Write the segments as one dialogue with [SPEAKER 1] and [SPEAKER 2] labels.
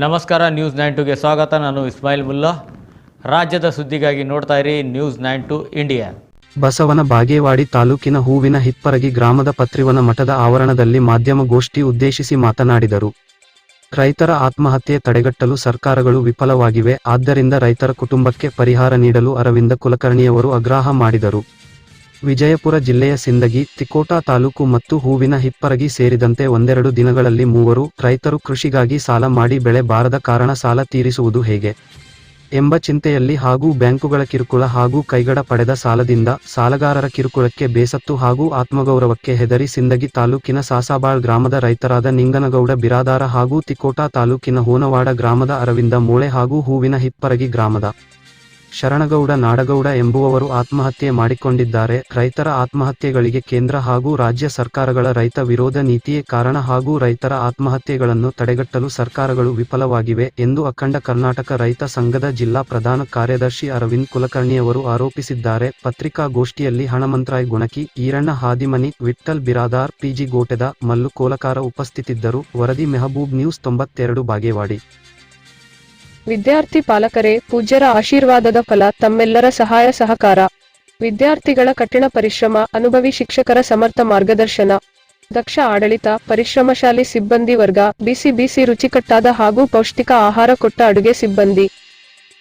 [SPEAKER 1] ನಮಸ್ಕಾರ news nine ಟುಗೆ ಸ್ವಾಗತ. ನಾನು ಇಸ್ಮಾಯಿಲ್ ಮುಲ್ಲಾ. ರಾಜ್ಯದ ಸುದ್ದಿಗಾಗಿ ನೋಡ್ತಾ ಇರಿ news nine to India
[SPEAKER 2] Basavana Bagewadi ತಾಲೂಕಿನ ಹೂವಿನ ಹಿಪ್ಪರಗಿ ಗ್ರಾಮದ ಪತ್ರಿವನ ಮಠದ ಆವರಣದಲ್ಲಿ ಮಾಧ್ಯಮಗೋಷ್ಠಿ ಉದ್ದೇಶಿಸಿ ಮಾತನಾಡಿದರು. ರೈತರ ಆತ್ಮಹತ್ಯೆ ತಡೆಗಟ್ಟಲು ಸರ್ಕಾರಗಳು ವಿಫಲವಾಗಿವೆ. ಆದ್ದರಿಂದ ರೈತರ ಕುಟುಂಬಕ್ಕೆ ಪರಿಹಾರ ನೀಡಲು ಅರವಿಂದ ಕುಲಕರ್ಣಿಯವರು ಆಗ್ರಹ ಮಾಡಿದರು. ವಿಜಯಪುರ ಜಿಲ್ಲೆಯ ಸಿಂದಗಿ, ತಿಕೋಟಾ ತಾಲೂಕು ಮತ್ತು ಹೂವಿನ ಹಿಪ್ಪರಗಿ ಸೇರಿದಂತೆ ಒಂದೆರಡು ದಿನಗಳಲ್ಲಿ ಮೂವರು ರೈತರು ಕೃಷಿಗಾಗಿ ಸಾಲ ಮಾಡಿ ಬೆಳೆ ಬಾರದ ಕಾರಣ ಸಾಲ ತೀರಿಸುವುದು ಹೇಗೆ? ಎಂಬ ಚಿಂತೆಯಲ್ಲಿ ಹಾಗೂ ಬ್ಯಾಂಕುಗಳ ಕಿರುಕುಳ ಹಾಗೂ ಕೈಗಡ ಪಡೆದ ಸಾಲದಿಂದ ಸಾಲಗಾರರ ಕಿರುಕುಳಕ್ಕೆ ಬೇಸತ್ತು ಹಾಗೂ ಆತ್ಮಗೌರವಕ್ಕೆ ಹೆದರಿ ಸಿಂದಗಿ ತಾಲೂಕಿನ ಸಾಸಾಬಾಳ್ ಗ್ರಾಮದ ರೈತರಾದ ನಿಂಗನಗೌಡ ಬಿರಾದಾರ ಹಾಗೂ ತಿಕೋಟಾ ತಾಲೂಕಿನ ಹೋನವಾಡ ಗ್ರಾಮದ ಅರವಿಂದ ಮೂಳೆ ಹಾಗೂ ಹೂವಿನ ಹಿಪ್ಪರಗಿ ಗ್ರಾಮದ ಶರಣಗೌಡ ನಾಡಗೌಡ ಎಂಬುವವರು ಆತ್ಮಹತ್ಯೆ ಮಾಡಿಕೊಂಡಿದ್ದಾರೆ. ರೈತರ ಆತ್ಮಹತ್ಯೆಗಳಿಗೆ ಕೇಂದ್ರ ಹಾಗೂ ರಾಜ್ಯ ಸರ್ಕಾರಗಳ ರೈತ ವಿರೋಧ ನೀತಿಯೇ ಕಾರಣ ಹಾಗೂ ರೈತರ ಆತ್ಮಹತ್ಯೆಗಳನ್ನು ತಡೆಗಟ್ಟಲು ಸರ್ಕಾರಗಳು ವಿಫಲವಾಗಿವೆ ಎಂದು ಅಖಂಡ ಕರ್ನಾಟಕ ರೈತ ಸಂಘದ ಜಿಲ್ಲಾ ಪ್ರಧಾನ ಕಾರ್ಯದರ್ಶಿ ಅರವಿಂದ್ ಕುಲಕರ್ಣಿಯವರು ಆರೋಪಿಸಿದ್ದಾರೆ. ಪತ್ರಿಕಾಗೋಷ್ಠಿಯಲ್ಲಿ ಹಣಮಂತ್ರಾಯ್ ಗುಣಕಿ, ಈರಣ್ಣ ಹಾದಿಮನಿ ವಿಠಲ್ ಬಿರಾದಾರ್, ಪಿಜಿ ಗೋಟೆದ ಮಲ್ಲು ಕೋಲಕಾರ ಉಪಸ್ಥಿತಿದ್ದರು. ವರದಿ ಮೆಹಬೂಬ್ ನ್ಯೂಸ್ ತೊಂಬತ್ತೆರಡು, ಬಾಗೇವಾಡಿ.
[SPEAKER 3] ವಿದ್ಯಾರ್ಥಿ ಪಾಲಕರೇ, ಪೂಜ್ಯರ ಆಶೀರ್ವಾದದ ಫಲ ತಮ್ಮೆಲ್ಲರ ಸಹಾಯ ಸಹಕಾರ. ವಿದ್ಯಾರ್ಥಿಗಳ ಕಠಿಣ ಪರಿಶ್ರಮ, ಅನುಭವಿ ಶಿಕ್ಷಕರ ಸಮರ್ಥ ಮಾರ್ಗದರ್ಶನ. ದಕ್ಷ ಆಡಳಿತ, ಪರಿಶ್ರಮಶಾಲಿ ಸಿಬ್ಬಂದಿ ವರ್ಗ, ಬಿಸಿ ಬಿಸಿ ರುಚಿಕಟ್ಟಾದ ಹಾಗೂ ಪೌಷ್ಟಿಕ ಆಹಾರ ಕೊಟ್ಟ ಅಡುಗೆ ಸಿಬ್ಬಂದಿ.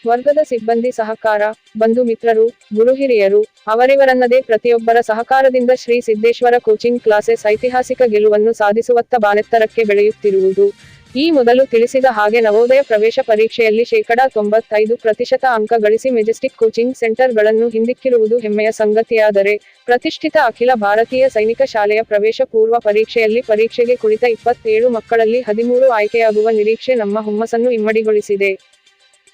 [SPEAKER 3] ವರ್ಗದ ಸಿಬ್ಬಂದಿ ಸಹಕಾರ, ಬಂಧು ಮಿತ್ರರು, ಗುರು ಹಿರಿಯರು, ಅವರಿವರನ್ನದೇ ಪ್ರತಿಯೊಬ್ಬರ ಸಹಕಾರದಿಂದ ಶ್ರೀ ಸಿದ್ದೇಶ್ವರ ಕೋಚಿಂಗ್ ಕ್ಲಾಸೆಸ್ ಐತಿಹಾಸಿಕ ಗೆಲುವನ್ನು ಸಾಧಿಸುವತ್ತ ಬಾನೆತ್ತರಕ್ಕೆ ಬೆಳೆಯುತ್ತಿರುವುದು. ಈ ಮೊದಲು ತಿಳಿಸಿದ ಹಾಗೆ ನವೋದಯ ಪ್ರವೇಶ ಪರೀಕ್ಷೆಯಲ್ಲಿ ಶೇಕಡಾ ತೊಂಬತ್ತೈದು ಪ್ರತಿಶತ ಅಂಕ ಗಳಿಸಿ ಮೆಜೆಸ್ಟಿಕ್ ಕೋಚಿಂಗ್ ಸೆಂಟರ್ಗಳನ್ನು ಹಿಂದಿಕ್ಕಿರುವುದು ಹೆಮ್ಮೆಯ ಸಂಗತಿಯಾದರೆ, ಪ್ರತಿಷ್ಠಿತ ಅಖಿಲ ಭಾರತೀಯ ಸೈನಿಕ ಶಾಲೆಯ ಪ್ರವೇಶ ಪೂರ್ವ ಪರೀಕ್ಷೆಯಲ್ಲಿ ಪರೀಕ್ಷೆಗೆ ಕುಳಿತ ಇಪ್ಪತ್ತೇಳು ಮಕ್ಕಳಲ್ಲಿ ಹದಿಮೂರು ಆಯ್ಕೆಯಾಗುವ ನಿರೀಕ್ಷೆ ನಮ್ಮ ಹುಮ್ಮಸ್ಸನ್ನು ಇಮ್ಮಡಿಗೊಳಿಸಿದೆ.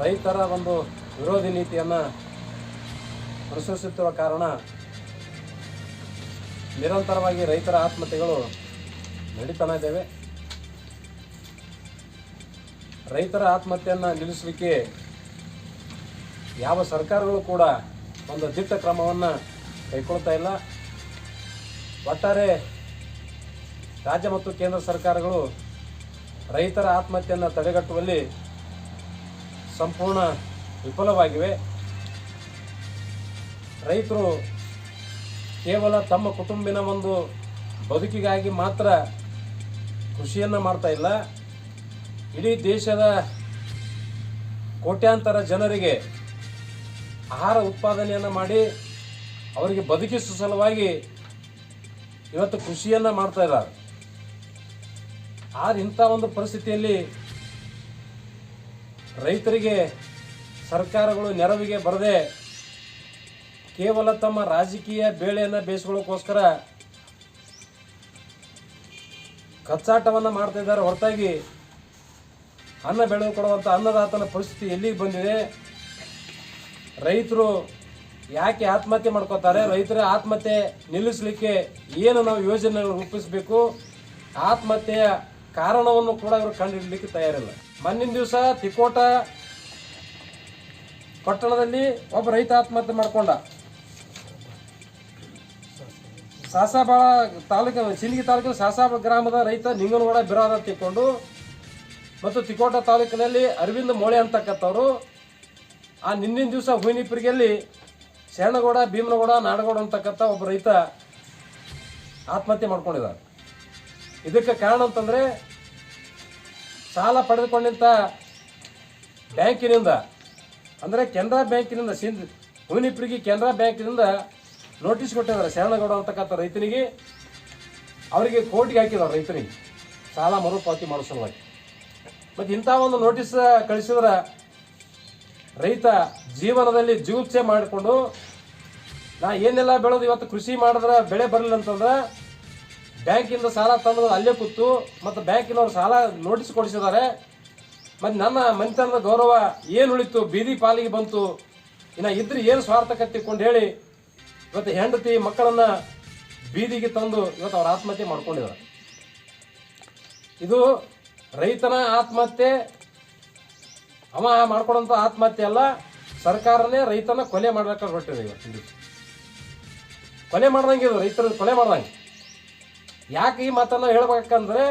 [SPEAKER 4] ರೈತರ ಒಂದು ವಿರೋಧಿ ನೀತಿಯನ್ನು ಅನುಸರಿಸುತ್ತಿರುವ ಕಾರಣ ನಿರಂತರವಾಗಿ ರೈತರ ಆತ್ಮಹತ್ಯೆಗಳು ನಡೀತಾನೆ ಇದ್ದೇವೆ. ರೈತರ ಆತ್ಮಹತ್ಯೆಯನ್ನು ನಿಲ್ಲಿಸಲಿಕ್ಕೆ ಯಾವ ಸರ್ಕಾರಗಳು ಕೂಡ ಒಂದು ದಿಟ್ಟ ಕ್ರಮವನ್ನು ಕೈಗೊಳ್ತಾ ಇಲ್ಲ. ಒಟ್ಟಾರೆ ರಾಜ್ಯ ಮತ್ತು ಕೇಂದ್ರ ಸರ್ಕಾರಗಳು ರೈತರ ಆತ್ಮಹತ್ಯೆಯನ್ನು ತಡೆಗಟ್ಟುವಲ್ಲಿ ಸಂಪೂರ್ಣ ವಿಫಲವಾಗಿವೆ. ರೈತರು ಕೇವಲ ತಮ್ಮ ಕುಟುಂಬಿನ ಒಂದು ಬದುಕಿಗಾಗಿ ಮಾತ್ರ ಕೃಷಿಯನ್ನು ಮಾಡ್ತಾ ಇಲ್ಲ. ಇಡೀ ದೇಶದ ಕೋಟ್ಯಾಂತರ ಜನರಿಗೆ ಆಹಾರ ಉತ್ಪಾದನೆಯನ್ನು ಮಾಡಿ ಅವರಿಗೆ ಬದುಕಿಸುವ ಸಲುವಾಗಿ ಇವತ್ತು ಕೃಷಿಯನ್ನು ಮಾಡ್ತಾ ಇದ್ದಾರೆ. ಆದ್ರೆ ಇಂಥ ಒಂದು ಪರಿಸ್ಥಿತಿಯಲ್ಲಿ ರೈತರಿಗೆ ಸರ್ಕಾರಗಳು ನೆರವಿಗೆ ಬರದೆ ಕೇವಲ ತಮ್ಮ ರಾಜಕೀಯ ಬೇಳೆಯನ್ನು ಬೇಯಿಸ್ಕೊಳ್ಳೋಕ್ಕೋಸ್ಕರ ಕಚ್ಚಾಟವನ್ನು ಮಾಡ್ತಾ ಇದ್ದಾರೆ. ಹೊರತಾಗಿ ಅನ್ನ ಬೆಳೆದು ಕೊಡುವಂಥ ಅನ್ನದಾತನ ಪರಿಸ್ಥಿತಿ ಎಲ್ಲಿಗೆ ಬಂದಿದೆ? ರೈತರು ಯಾಕೆ ಆತ್ಮಹತ್ಯೆ ಮಾಡ್ಕೋತಾರೆ ರೈತರ ಆತ್ಮಹತ್ಯೆ ನಿಲ್ಲಿಸಲಿಕ್ಕೆ ಏನು ನಾವು ಯೋಜನೆಗಳು ರೂಪಿಸಬೇಕು? ಆತ್ಮಹತ್ಯೆಯ ಕಾರಣವನ್ನು ಕೂಡ ಇವರು ಕಂಡುಹಿಡಲಿಕ್ಕೆ ತಯಾರಿಲ್ಲ. ಮೊನ್ನಿನ ದಿವಸ ತಿಕೋಟ ಪಟ್ಟಣದಲ್ಲಿ ಒಬ್ಬ ರೈತ ಆತ್ಮಹತ್ಯೆ ಮಾಡಿಕೊಂಡ. ಸಾಸಾಬಾಳ ತಾಲೂಕ ಸಿಲ್ಗಿ ತಾಲೂಕಿನ ಸಾಸಾಬ ಗ್ರಾಮದ ರೈತ ನಿಂಗನಗೌಡ ಬಿರಾದ ತಿಕ್ಕೊಂಡು ಮತ್ತು ತಿಕೋಟ ತಾಲೂಕಿನಲ್ಲಿ ಅರವಿಂದ ಮೋಳೆ ಅಂತಕ್ಕಂಥವ್ರು. ಆ ನಿನ್ನಿನ ದಿವಸ ಹುಯಿನಿಪುರಿಗೆಯಲ್ಲಿ ಶರಣಗೌಡ, ಭೀಮನಗೌಡ, ನಾಡಗೌಡ ಅಂತಕ್ಕಂಥ ಒಬ್ಬ ರೈತ ಆತ್ಮಹತ್ಯೆ ಮಾಡ್ಕೊಂಡಿದ್ದಾರೆ. ಇದಕ್ಕೆ ಕಾರಣ ಅಂತಂದರೆ ಸಾಲ ಪಡೆದುಕೊಂಡಂಥ ಬ್ಯಾಂಕಿನಿಂದ, ಅಂದರೆ ಕೆನರಾ ಬ್ಯಾಂಕಿನಿಂದ, ಸಿಂಧ್ ಹೂನಿಪ್ರಿಗೆ ಕೆನರಾ ಬ್ಯಾಂಕಿನಿಂದ ನೋಟಿಸ್ ಕೊಟ್ಟಿದ್ದಾರೆ ಶರಣಗೌಡ ಅಂತಕ್ಕಂಥ ರೈತನಿಗೆ. ಅವರಿಗೆ ಕೋರ್ಟ್ಗೆ ಹಾಕಿದ್ದಾರೆ ರೈತನಿಗೆ. ಸಾಲ ಮರುಪಾವತಿ ಮಾಡೋ ಸಲುವಾಗಿ. ಮತ್ತು ಇಂಥ ಒಂದು ನೋಟಿಸ್ ಕಳಿಸಿದ್ರೆ ರೈತ ಜೀವನದಲ್ಲಿ ಜಿಗುಪ್ಸೆ ಮಾಡಿಕೊಂಡು, ನಾ ಏನೆಲ್ಲ ಬೆಳೆದು ಇವತ್ತು ಕೃಷಿ ಮಾಡಿದ್ರೆ, ಬೆಳೆ ಬರಲಿಲ್ಲ ಅಂತಂದ್ರೆ ಬ್ಯಾಂಕಿಂದ ಸಾಲ ತಂದು ಅಲ್ಲೇ ಕೂತು ಮತ್ತು ಬ್ಯಾಂಕಿನವ್ರು ಸಾಲ ನೋಟಿಸ್ ಕೊಡಿಸಿದ್ದಾರೆ. ಮತ್ತು ನನ್ನ ಮನೆತನದ ಗೌರವ ಏನು ಉಳಿತು? ಬೀದಿ ಪಾಲಿಗೆ ಬಂತು. ಇನ್ನು ಇದ್ರೆ ಏನು ಸ್ವಾರ್ಥ ಕತ್ತಿಕೊಂಡು ಹೇಳಿ ಇವತ್ತು ಹೆಂಡತಿ ಮಕ್ಕಳನ್ನ ಬೀದಿಗೆ ತಂದು ಇವತ್ತು ಅವ್ರು ಆತ್ಮಹತ್ಯೆ ಮಾಡ್ಕೊಂಡಿದ್ದಾರೆ. ಇದು ರೈತನ ಆತ್ಮಹತ್ಯೆ, ಅವ ಮಾಡ್ಕೊಡೋಂಥ ಆತ್ಮಹತ್ಯೆ ಅಲ್ಲ, ಸರ್ಕಾರನೇ ರೈತನ ಕೊಲೆ ಮಾಡ್ಲಿಕ್ಕೆ ಹೊರಟಿದೆ ಇವತ್ತು. ಕೊಲೆ ಮಾಡ್ದಂಗೆ ಇದು, ರೈತರು ಕೊಲೆ ಮಾಡ್ದಂಗೆ. ಯಾಕೆ ಈ ಮಾತನ್ನು ಹೇಳಬೇಕಂದ್ರೆ,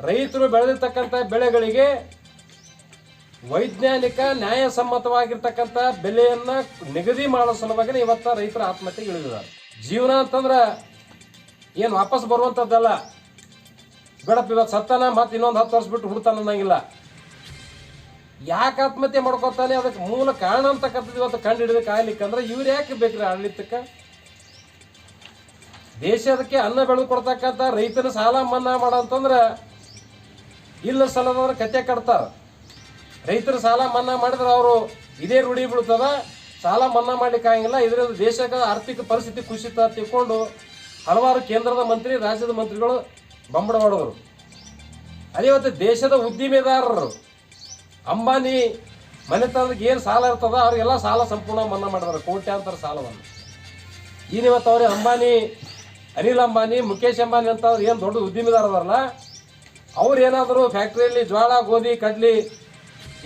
[SPEAKER 4] ರೈತರು ಬೆಳೆದಿರ್ತಕ್ಕಂಥ ಬೆಳೆಗಳಿಗೆ ವೈಜ್ಞಾನಿಕ ನ್ಯಾಯಸಮ್ಮತವಾಗಿರ್ತಕ್ಕಂಥ ಬೆಲೆಯನ್ನು ನಿಗದಿ ಮಾಡೋ ಸಲುವಾಗಿ ಇವತ್ತ ರೈತರ ಆತ್ಮಹತ್ಯೆ ಇಳಿದಿದ್ದಾರೆ. ಜೀವನ ಅಂತಂದ್ರೆ ಏನು ವಾಪಸ್ ಬರುವಂಥದ್ದಲ್ಲ ಬೇಡಪ್ಪ ಇವತ್ತು ಸತ್ತಾನ ಮತ್ತೆ ಇನ್ನೊಂದು ಹತ್ತು ವರ್ಷ ಬಿಟ್ಟು ಹುಡ್ತಾನ ಅನ್ನಂಗಿಲ್ಲ. ಯಾಕೆ ಆತ್ಮಹತ್ಯೆ ಮಾಡ್ಕೊತಾನೆ? ಅದಕ್ಕೆ ಮೂಲ ಕಾರಣ ಅಂತಕ್ಕಂಥದ್ದು ಇವತ್ತು ಕಂಡು ಹಿಡಿದಕ್ಕೆ ಆಗ್ಲಿಕ್ಕಂದ್ರೆ ಇವ್ರು ಯಾಕೆ ಬೇಕ್ರಿ ಆಡಳಿತಕ್ಕೆ? ದೇಶದಕ್ಕೆ ಅನ್ನ ಬೆಳೆದು ಕೊಡ್ತಕ್ಕಂಥ ರೈತನ ಸಾಲ ಮನ್ನಾ ಮಾಡಂತಂದ್ರೆ ಇಲ್ಲ ಸಲದವ್ರ ಕತೆ ಕಟ್ತಾರ. ರೈತರ ಸಾಲ ಮನ್ನಾ ಮಾಡಿದ್ರೆ ಅವರು ಇದೇ ರೂಢಿ ಬೀಳ್ತದ. ಸಾಲ ಮನ್ನಾ ಮಾಡ್ಲಿಕ್ಕೆ ಆಗಂಗಿಲ್ಲ. ಇದರಿಂದ ದೇಶದ ಆರ್ಥಿಕ ಪರಿಸ್ಥಿತಿ ಕುಸಿತ ತಿಳ್ಕೊಂಡು ಹಲವಾರು ಕೇಂದ್ರದ ಮಂತ್ರಿ, ರಾಜ್ಯದ ಮಂತ್ರಿಗಳು ಬಂಬಡ ಮಾಡಿದ್ರು ಅದೇ ಇವತ್ತು ದೇಶದ ಉದ್ದಿಮೆದಾರರು ಅಂಬಾನಿ ಮನೆತನಕ್ಕೆ ಏನು ಸಾಲ ಇರ್ತದ ಅವರಿಗೆಲ್ಲ ಸಾಲ ಸಂಪೂರ್ಣ ಮನ್ನಾ ಮಾಡಿದಾರೆ. ಕೋಟ್ಯಾಂತರ ಸಾಲವನ್ನು. ಈ ಅವ್ರಿಗೆ ಅಂಬಾನಿ ಅನಿಲ್ ಅಂಬಾನಿ ಮುಖೇಶ್ ಅಂಬಾನಿ ಅಂತ ಏನು ದೊಡ್ಡ ಉದ್ದಿಮೆದಾರ ಅದಾರಲ್ಲ ಅವ್ರು ಏನಾದರೂ ಫ್ಯಾಕ್ಟ್ರಿಯಲ್ಲಿ ಜ್ವಾಳ, ಗೋಧಿ, ಕಡ್ಲಿ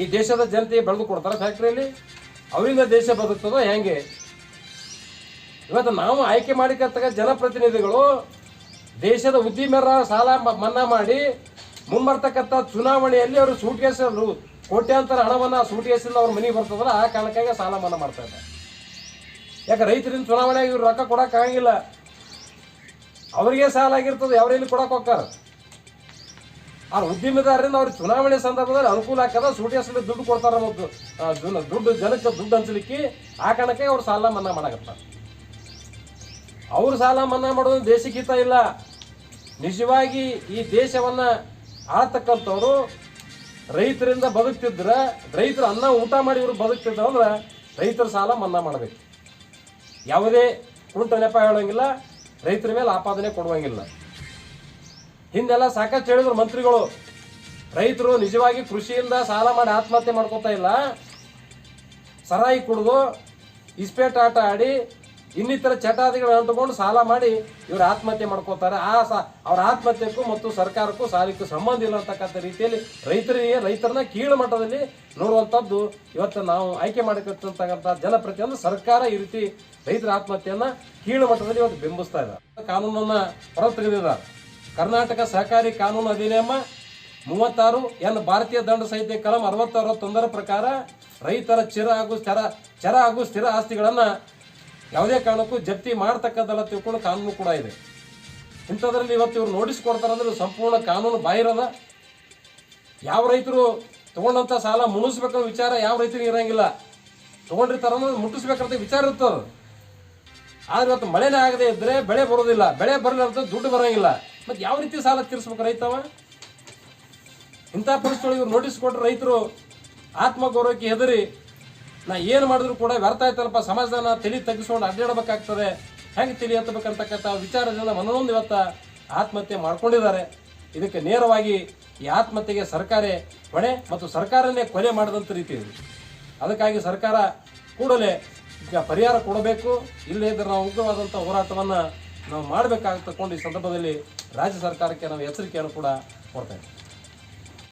[SPEAKER 4] ಈ ದೇಶದ ಜನತೆ ಬೆಳೆದು ಕೊಡ್ತಾರೆ ಫ್ಯಾಕ್ಟ್ರಿಯಲ್ಲಿ ಅವರಿಂದ ದೇಶ ಬದುಕ್ತದೋ ಹೆಂಗೆ? ಇವತ್ತು ನಾವು ಆಯ್ಕೆ ಮಾಡಿಕಂತ ಜನಪ್ರತಿನಿಧಿಗಳು ದೇಶದ ಉದ್ದಿಮೆರ ಸಾಲ ಮನ್ನಾ ಮಾಡಿ ಮುಂಬರ್ತಕ್ಕಂಥ ಚುನಾವಣೆಯಲ್ಲಿ ಅವರು ಸೂಟ್ಕೇಸ್ ಕೋಟ್ಯಾಂತರ ಹಣವನ್ನು ಸೂಟ್ಕೇಸಿಂದ ಅವ್ರ ಮನೆಗೆ ಬರ್ತದಲ್ಲ, ಆ ಕಾರಣಕ್ಕಾಗಿ ಸಾಲ ಮನ್ನಾ ಮಾಡ್ತಾ ಇದ್ದಾರೆ. ಯಾಕೆ ರೈತರಿಂದ ಚುನಾವಣೆಗೆ ಇವ್ರು ರೊಕ್ಕ ಕೊಡೋಕ್ಕಾಗಿಲ್ಲ ಅವರಿಗೆ ಸಾಲ ಆಗಿರ್ತದೆ ಅವರೆಲ್ಲಿ ಕೊಡಕ್ಕೆ ಹೋಗ್ತಾರೆ? ಆ ಉದ್ಯಮಿದಾರರಿಂದ ಅವ್ರಿಗೆ ಚುನಾವಣೆ ಸಂದರ್ಭದಲ್ಲಿ ಅನುಕೂಲ ಆಗ್ತದ ಸೂಟಿಯಸಲ್ಲಿ ದುಡ್ಡು ಕೊಡ್ತಾರ ಮತ್ತು ದುಡ್ಡು- ಜನಕ್ಕೆ ದುಡ್ಡು ಹಂಚಲಿಕ್ಕೆ ಆ ಕಾರಣಕ್ಕೆ ಅವ್ರು ಸಾಲ ಮನ್ನಾ ಮಾಡಕತ್ತಾರ. ಅವ್ರು ಸಾಲ ಮನ್ನಾ ಮಾಡೋದು ದೇಶಕ್ಕೆ ಇಲ್ಲ. ನಿಜವಾಗಿ ಈ ದೇಶವನ್ನ ಆಳ್ತಕ್ಕಂಥವ್ರು ರೈತರಿಂದ ಬದುಕ್ತಿದ್ರ, ರೈತರು ಅನ್ನ ಊಟ ಮಾಡಿ ಇವರು ಬದುಕ್ತಿದ್ರು ರೈತರ ಸಾಲ ಮನ್ನಾ ಮಾಡಬೇಕು. ಯಾವುದೇ ಕುಂಟ ನೆಪ ಹೇಳೋಂಗಿಲ್ಲ. ರೈತರ ಮೇಲೆ ಆಪಾದನೆ ಕೊಡುವಂಗಿಲ್ಲ. ಹಿಂದೆಲ್ಲ ಸಾಕಷ್ಟು ಹೇಳಿದ್ರು ಮಂತ್ರಿಗಳು, ರೈತರು ನಿಜವಾಗಿ ಕೃಷಿಯಿಂದ ಸಾಲ ಮಾಡಿ ಆತ್ಮಹತ್ಯೆ ಮಾಡ್ಕೋತಾ ಇಲ್ಲ. ಸರಾಯಿ ಕುಡಿದು, ಇಸ್ಪೇಟ್ ಆಟ ಆಡಿ ಇನ್ನಿತರ ಚಟಾದಿಗಳನ್ನು ತಗೊಂಡು ಸಾಲ ಮಾಡಿ ಇವರು ಆತ್ಮಹತ್ಯೆ ಮಾಡ್ಕೋತಾರೆ ಆ ಸಾ, ಅವ್ರ ಆತ್ಮಹತ್ಯೆಗೂ ಮತ್ತು ಸರ್ಕಾರಕ್ಕೂ ಸಾಲಕ್ಕೂ ಸಂಬಂಧ ಇಲ್ಲ ಅಂತಕ್ಕಂಥ ರೀತಿಯಲ್ಲಿ ರೈತರಿಗೆ, ರೈತರನ್ನ ಕೀಳು ಮಟ್ಟದಲ್ಲಿ ನೋಡುವಂಥದ್ದು ಇವತ್ತು ನಾವು ಆಯ್ಕೆ ಮಾಡಿಕೊಳ್ತಕ್ಕಂಥ ಜನಪ್ರತಿಯೊಂದು ಸರ್ಕಾರ ಈ ರೀತಿ ರೈತರ ಆತ್ಮಹತ್ಯೆಯನ್ನು ಕೀಳು ಮಟ್ಟದಲ್ಲಿ ಇವತ್ತು ಬಿಂಬಿಸ್ತಾ ಇದೆ. ಕಾನೂನನ್ನ ಹೊರತೆಗೆದಿದ್ದಾರೆ. ಕರ್ನಾಟಕ ಸಹಕಾರಿ ಕಾನೂನು ಅಧಿನಿಯಮ ಮೂವತ್ತಾರು ಎನ್ ಭಾರತೀಯ ದಂಡ ಸಂಹಿತೆ ಕಲಂ ಅರವತ್ತು ಅರವತ್ತೊಂದರ ಪ್ರಕಾರ ರೈತರ ಚಿರ ಹಾಗೂ ಚರ ಚರ ಹಾಗೂ ಸ್ಥಿರ ಆಸ್ತಿಗಳನ್ನು ಯಾವುದೇ ಕಾರಣಕ್ಕೂ ಜಪ್ತಿ ಮಾಡ್ತಕ್ಕದ್ದಲ್ಲ ತಿಳ್ಕೊಂಡು ಕಾನೂನು ಕೂಡ ಇದೆ. ಇಂಥದ್ರಲ್ಲಿ ಇವತ್ತು ಇವರು ನೋಟಿಸ್ ಕೊಡ್ತಾರಂದ್ರೆ ಸಂಪೂರ್ಣ ಕಾನೂನು ಬಾಹಿರದ ಯಾವ ರೈತರು ತಗೊಂಡಂಥ ಸಾಲ ಮುಣಿಸ್ಬೇಕನ್ನೋ ವಿಚಾರ ಯಾವ ರೈತರಿಗೆ ಇರಂಗಿಲ್ಲ. ತಗೊಂಡಿರ್ತಾರ ಅನ್ನೋದು ಮುಟ್ಟಿಸ್ಬೇಕಂತ ವಿಚಾರ ಇರ್ತದ ಆದ್ರೆ ಇವತ್ತು ಮಳೆನೇ ಆಗದೆ ಇದ್ದರೆ ಬೆಳೆ ಬರೋದಿಲ್ಲ. ಬೆಳೆ ಬರಲಿಲ್ಲ ಅಂತ ದುಡ್ಡು ಬರೋಂಗಿಲ್ಲ. ಮತ್ತು ಯಾವ ರೀತಿ ಸಾಲ ತೀರಿಸ್ಬೇಕು ರೈತವ? ಇಂಥ ಪರಿಸ್ಥಿತಿ ಇವ್ರು ನೋಟಿಸ್ ಕೊಟ್ಟರೆ ರೈತರು ಆತ್ಮಗೌರವಕ್ಕೆ ಹೆದರಿ ನಾ ಏನು ಮಾಡಿದ್ರು ಕೂಡ ವ್ಯರ್ಥ ಆಯ್ತಲ್ಲಪ್ಪ ಸಮಾಜದನ್ನ ತಲೆ ತಗ್ಗಿಸ್ಕೊಂಡು ಅಡ್ಡಾಡಬೇಕಾಗ್ತದೆ. ಹೆಂಗೆ ತಲೆ ಎತ್ತಬೇಕಂತಕ್ಕಂಥ ವಿಚಾರದಿಂದ ಮನನೊಂದು ಇವತ್ತ ಆತ್ಮಹತ್ಯೆ ಮಾಡ್ಕೊಂಡಿದ್ದಾರೆ. ಇದಕ್ಕೆ ನೇರವಾಗಿ ಈ ಆತ್ಮಹತ್ಯೆಗೆ ಸರ್ಕಾರೇ ಹೊಣೆ ಮತ್ತು ಸರ್ಕಾರನೇ ಕೊಲೆ ಮಾಡಿದಂಥ ರೀತಿ ಇದೆ. ಅದಕ್ಕಾಗಿ ಸರ್ಕಾರ ಕೂಡಲೇ ಈಗ ಪರಿಹಾರ ಕೊಡಬೇಕು. ಇಲ್ಲದೇ ಇದ್ರೆ ನಾವು ಉಗ್ರವಾದಂಥ ಹೋರಾಟವನ್ನು ನಾವು ಮಾಡಬೇಕಾಗ್ತಕೊಂಡು ಈ ಸಂದರ್ಭದಲ್ಲಿ ರಾಜ್ಯ ಸರ್ಕಾರಕ್ಕೆ ನಾವು ಎಚ್ಚರಿಕೆಯನ್ನು ಕೂಡ ಕೊಡ್ತೇವೆ